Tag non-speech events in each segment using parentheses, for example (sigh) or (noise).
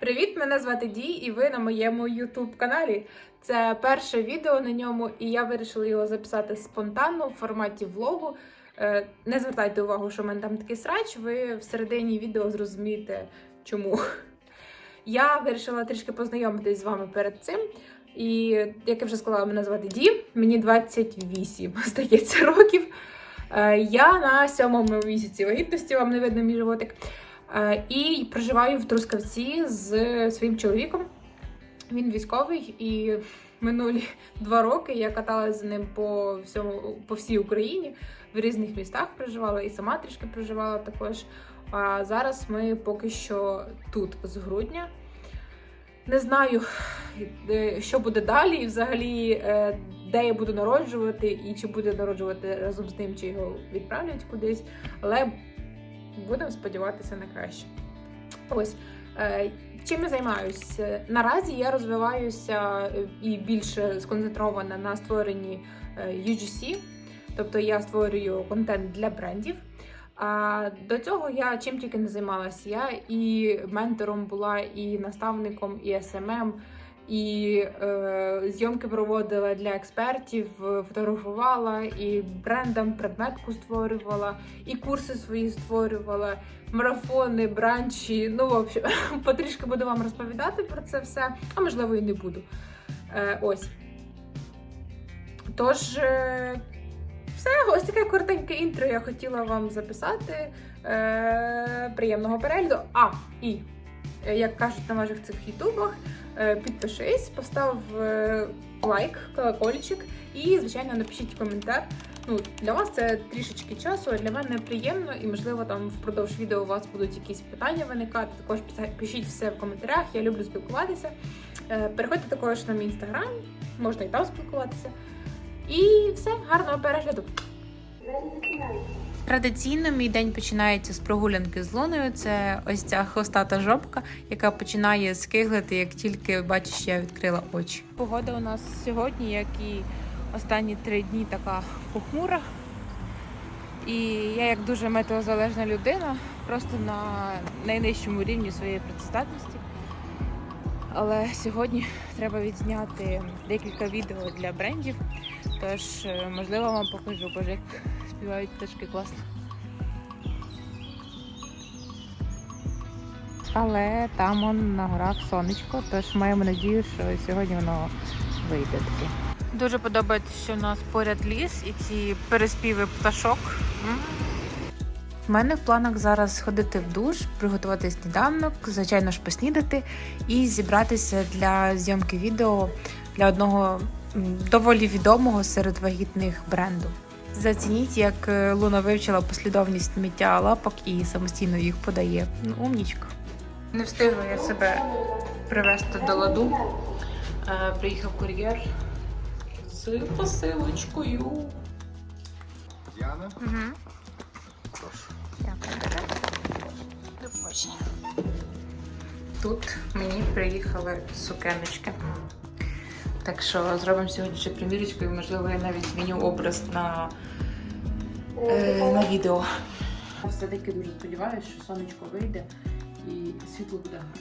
Привіт, мене звати Ді, і ви на моєму YouTube каналі. Це перше відео на ньому, і я вирішила його записати спонтанно в форматі влогу. Е, Не звертайте увагу, що в мене там такий срач. Ви в середині відео зрозумієте, чому. Я вирішила трішки познайомитись з вами перед цим. І як я вже сказала, мене звати Ді, мені 28, (laughs) здається, років. Е, Я на сьомому місяці вагітності, вам не видно мій животик. Е, І проживаю в Трускавці з своїм чоловіком. Він військовий, і минулі (laughs) два роки я каталася з ним по всьому по всій Україні в різних містах проживала і сама трішки проживала також. А зараз ми поки що тут з грудня. Не знаю, що буде далі, і взагалі, е, де я буду народжувати, і чи буде народжувати разом з ним, чи його відправлять кудись. Але будемо сподіватися на краще. Ось. е, Чим я займаюся? Наразі я розвиваюся е, і більше сконцентрована на створенні е, UGC, тобто я створюю контент для брендів. А до цього я чим тільки не займалася. Я і ментором була, і наставником, і SMM, і е, зйомки проводила для експертів, фотографувала, і брендам предметку створювала, і курси свої створювала, марафони, бранчі. Ну, в общем, (laughs) потрішки буду вам розповідати про це все, а можливо і не буду. Е, ось. Тож, е, все, ось таке коротеньке інтро я хотіла вам записати. Е, приємного перегляду. А, і як кажуть на ваших цих ютубах, е, підпишись, постав е, лайк, колокольчик і, звичайно, напишіть коментар. Ну, для вас це трішечки часу, а для мене приємно, і можливо там впродовж відео у вас будуть якісь питання виникати. Також пишіть все в коментарях. Я люблю спілкуватися. Е, Переходьте також на мій інстаграм, можна і там спілкуватися. І все, гарного перегляду. Традиційно мій день починається з прогулянки з луною. Це ось ця хвостата жопка, яка починає скиглити, як тільки бачиш, я відкрила очі. Погода у нас сьогодні, як і останні три дні, така похмура. І я, як дуже метеозалежна людина, просто на найнижчому рівні своєї працездатності. Але сьогодні треба відзняти декілька відео для брендів. Тож, е, можливо, вам покажу, боже, співають пташки класно. Але там он на горах сонечко, тож маємо надію, що сьогодні воно вийде таки. Дуже подобається, що у нас поряд ліс і ці переспіви пташок. У мене в планах зараз сходити в душ, приготувати сніданок, звичайно ж поснідати і зібратися для зйомки відео для одного доволі відомого серед вагітних бренду. Зацініть, як е, Луна вивчила послідовність миття лапок і самостійно їх подає. Ну, умнічка. Не встигла я себе привезти до ладу. Е, Приїхав кур'єр з посилочкою. Діана, Угу. прошу. Дякую. До побачення. Тут мені приїхали сукеночки. Так що зробимо сьогодні ще примірочку і, можливо, я навіть зміню образ на, е, на відео. Все-таки дуже сподіваюся, що сонечко вийде і світло буде гарне.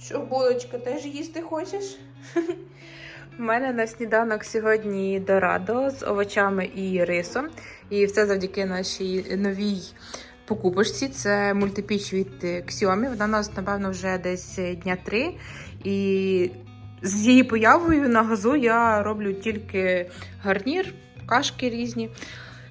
Що, булочка, теж їсти хочеш? У мене на сніданок сьогодні дорадо з овочами і рисом. І все завдяки нашій новій покупочці. Це мультипіч від Xiaomi. Вона у нас, напевно, вже десь дня три. І з її появою на газу я роблю тільки гарнір, кашки різні.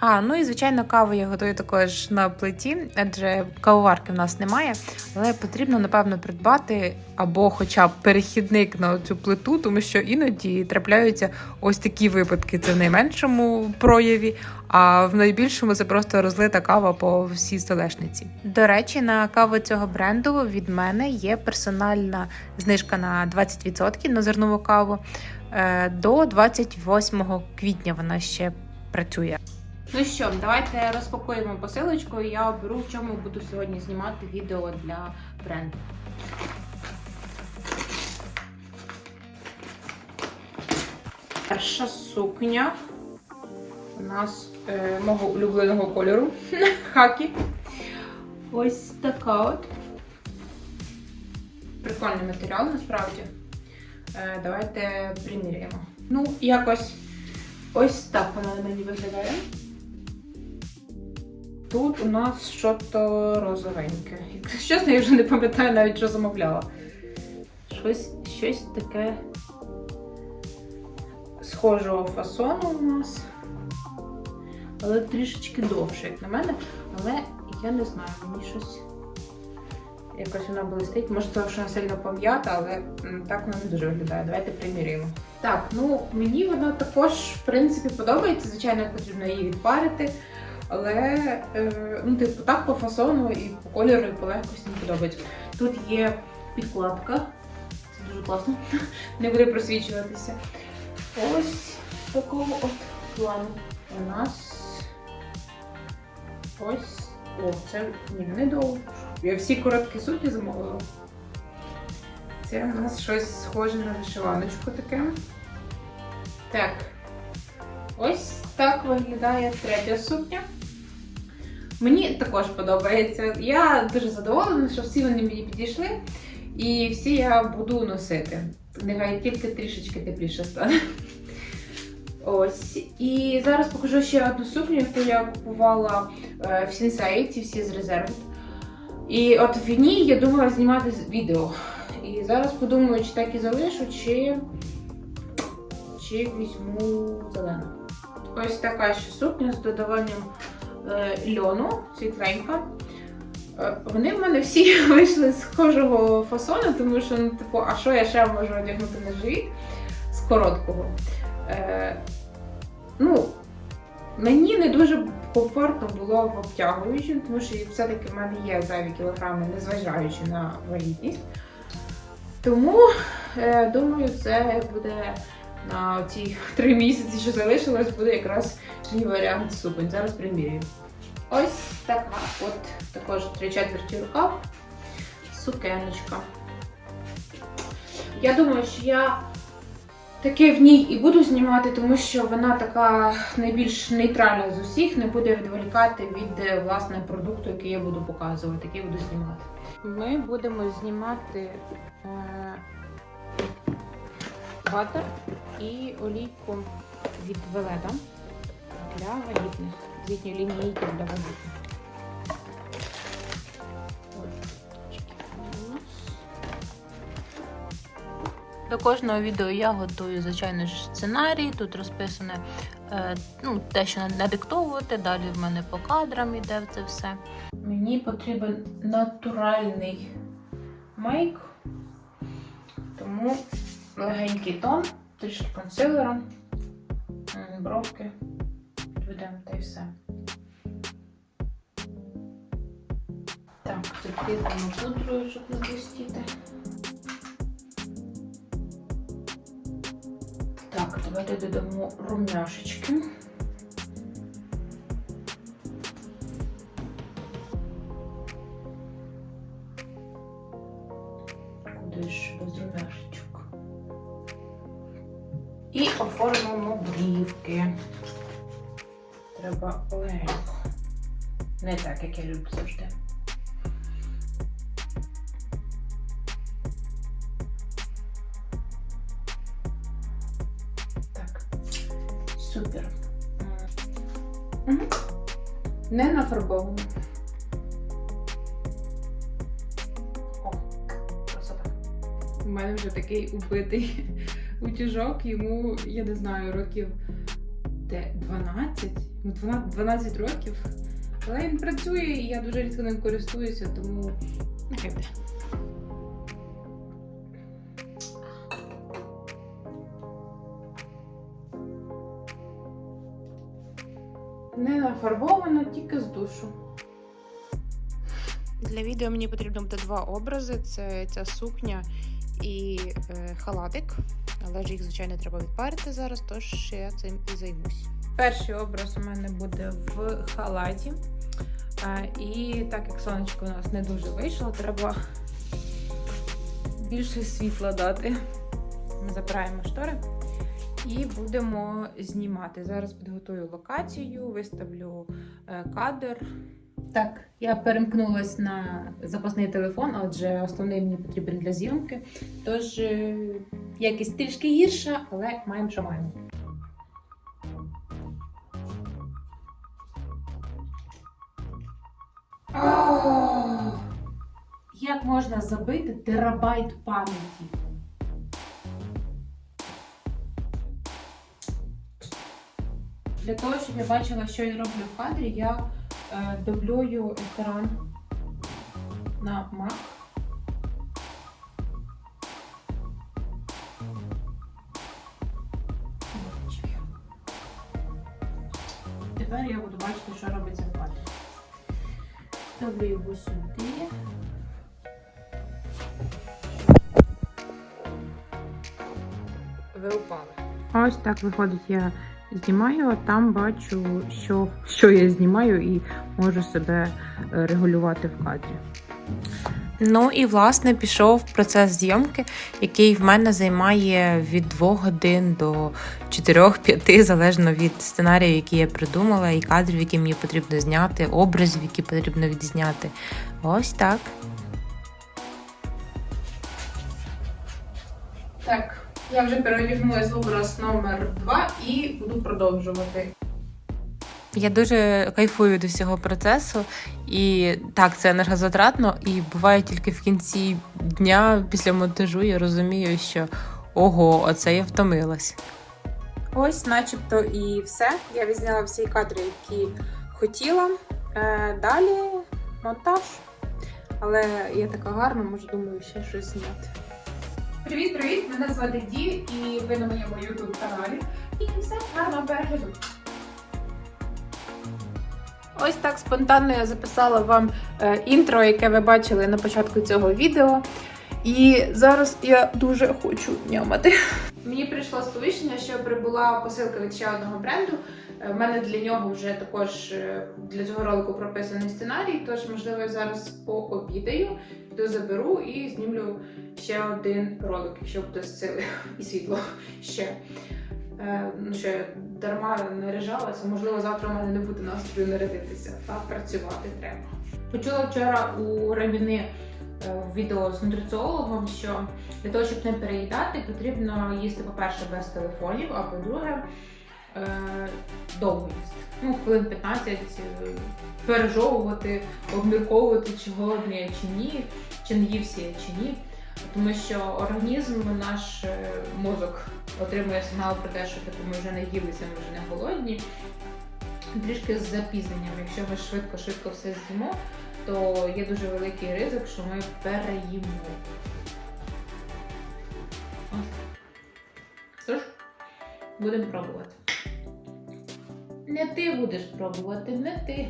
А, ну і звичайно, каву я готую також на плиті, адже кавоварки в нас немає. Але потрібно, напевно, придбати або хоча б перехідник на цю плиту, тому що іноді трапляються ось такі випадки. Це в найменшому прояві, а в найбільшому це просто розлита кава по всій столешниці. До речі, на каву цього бренду від мене є персональна знижка на 20% на зернову каву. Е, До 28 квітня вона ще працює. Ну що, давайте розпакуємо посилочку. і Я оберу, в чому буду сьогодні знімати відео для бренду. Перша сукня у нас е, мого улюбленого кольору. (laughs) Хакі. Ось така от. прикольний матеріал насправді. Е, давайте приміряємо. Ну, якось ось так воно на мені виглядає. Тут у нас щось розовеньке. Якщо чесно, я вже не пам'ятаю навіть, що замовляла. Щось, щось таке схожого фасону у нас. Але трішечки довше, як на мене. Але я не знаю, мені щось. Якось вона блистить. Може, що вона сильно пом'ята, але так вона не дуже виглядає. Давайте приміряємо. Так, ну мені вона також, в принципі, подобається. Звичайно, потрібно її відпарити. Але е, ну, типу, так по фасону і по кольору, і по легкості мені подобається. Тут є підкладка. Це дуже класно. (laughs) Не буде просвічуватися. Ось такого от плану. У нас ось. О, це ні, не довго. Я всі короткі сукні замовила. Це у нас щось схоже на вишиваночку таке. Так. Ось так виглядає третя сукня. Мені також подобається. Я дуже задоволена, що всі вони мені підійшли. І всі я буду носити. Нехай тільки трішечки тепліше стане. Ось. І зараз покажу ще одну сукню, яку я купувала е, в Сінсей, ці всі з резерву. І от в ній я думала знімати відео. І зараз подумаю, чи так і залишу, чи, чи візьму зелену. Ось така ще сукня з додаванням льону, світленька. Е, Вони в мене всі (laughs) вийшли з схожого фасону, тому що, ну, типу, а що я ще можу одягнути на живіт з короткого. Е, ну, мені не дуже комфортно було в обтягуючому, тому що все-таки в мене є зайві кілограми, незважаючи на вагітність. Тому, е, думаю, це буде на ці три місяці, що залишилось, буде якраз мій варіант суконь. Зараз примірюю. Ось така от також три четверті рукав. Сукеночка. Я думаю, що я таке в ній і буду знімати, тому що вона така найбільш нейтральна з усіх, не буде відволікати від е, власне продукту, який я буду показувати, який буду знімати. Ми будемо знімати е, ватер і олійку від Веледа для вагітних. Звітні лінійки для вагітних. До кожного відео я готую, звичайно ж, сценарій. Тут розписане е, ну, те, що надиктовувати. Далі в мене по кадрам іде це все. Мені потрібен натуральний мейк, тому легенький тон, трішки консилера, бровки, підведемо та й все. Так, закріпимо пудрою, щоб не блистіти. Так, давайте додамо румяшечки. Куди ж без румяшечок. І оформимо брівки. Треба легенько. Не так, як я люблю завжди. Так. Супер. Не нафарбовано. О, красота. У мене вже такий убитий утюжок, йому, я не знаю, років де 12? Ну, 12, 12 років. Але він працює і я дуже рідко ним користуюся, тому нехай буде. Не нафарбовано, тільки з душу. Для відео мені потрібно буде два образи: це ця сукня і е, халатик. Але ж їх, звичайно, треба відпарити зараз, тож я цим і займусь. Перший образ у мене буде в халаті. І так як сонечко у нас не дуже вийшло, треба більше світла дати. Ми забираємо штори і будемо знімати. Зараз підготую локацію, виставлю е, кадр Так, я перемкнулась на запасний телефон, адже основний мені потрібен для зйомки. Тож е, якість трішки гірша, але маємо, що маємо. Як можна забити терабайт пам'яті? Для того, щоб я бачила, що я роблю в кадрі, я дублюю екран на Mac. Тепер я буду бачити, що робиться в кадрі. Ставлю його сюди. Ви упали. Ось так виходить, я знімаю, а там бачу, що, що я знімаю, і можу себе е, регулювати в кадрі. Ну і власне пішов процес зйомки, який в мене займає від 2 годин до 4-5, залежно від сценарію, який я придумала, і кадрів, які мені потрібно зняти, образів, які потрібно відзняти. Ось так. Так, я вже переодягнулася в образ номер 2 і буду продовжувати. Я дуже кайфую до всього процесу, і так, це енергозатратно, і буває тільки в кінці дня після монтажу я розумію, що ого, оце я втомилась. Ось, начебто, і все. Я відзняла всі кадри, які хотіла. Е, далі монтаж. Але я така гарна, може, думаю, ще щось зняти. Привіт, привіт! Мене звати Ді, і ви на моєму YouTube каналі. І все гарного перегляду. Ось так спонтанно я записала вам е, інтро, яке ви бачили на початку цього відео. І зараз я дуже хочу нямати. Мені прийшло сповіщення, що прибула посилка від ще одного бренду. Е, В мене для нього вже також е, для цього ролику прописаний сценарій, тож, можливо, я зараз пообідаю, піду заберу і знімлю ще один ролик, якщо буде сили і світло ще. Е, Ну, що я дарма наряжалася, можливо, завтра в мене не буде настрою нарядитися, та працювати треба. Почула вчора у Раміни е, в відео з нутриціологом, що для того, щоб не переїдати, потрібно їсти, по-перше, без телефонів, а по-друге, е, довго їсти. Ну, хвилин 15 е, пережовувати, обмірковувати, чи голодний я чи ні, чи не ївся я чи ні. Тому що організм, наш е, мозок отримує сигнал про те, що типу, ми вже не їлися, ми вже не голодні. Трішки з запізненням. Якщо ми швидко-швидко все з'їмо, то є дуже великий ризик, що ми переїмо. Тож, будемо пробувати. Не ти будеш пробувати, не ти.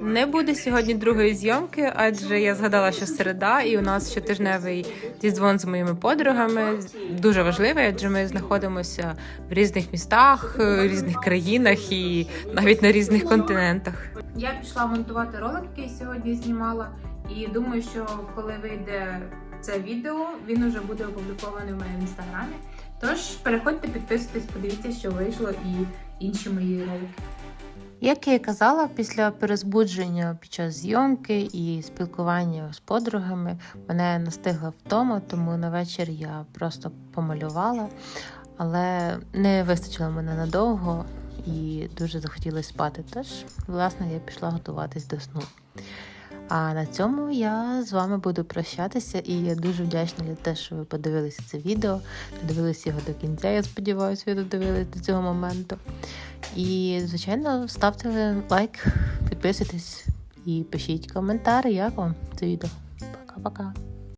Не буде сьогодні другої зйомки, адже я згадала, що середа, і у нас щотижневий дзвон з моїми подругами. Дуже важливий, адже ми знаходимося в різних містах, е, різних країнах і навіть на різних континентах. Я пішла монтувати ролик, який сьогодні знімала, і думаю, що коли вийде це відео, він уже буде опублікований в моєму інстаграмі. Тож переходьте, підписуйтесь, подивіться, що вийшло, і інші мої ролики. Як я і казала, після перезбудження під час зйомки і спілкування з подругами мене настигла втома, тому на вечір я просто помалювала, але не вистачило мене надовго і дуже захотілося спати. Тож, власне, я пішла готуватись до сну. А на цьому я з вами буду прощатися, і я дуже вдячна за те, що ви подивилися це відео, додивилися його до кінця. Я сподіваюся, ви додивились до цього моменту. І, звичайно, ставте лайк, підписуйтесь і пишіть коментар, як вам це відео. Пока-пока.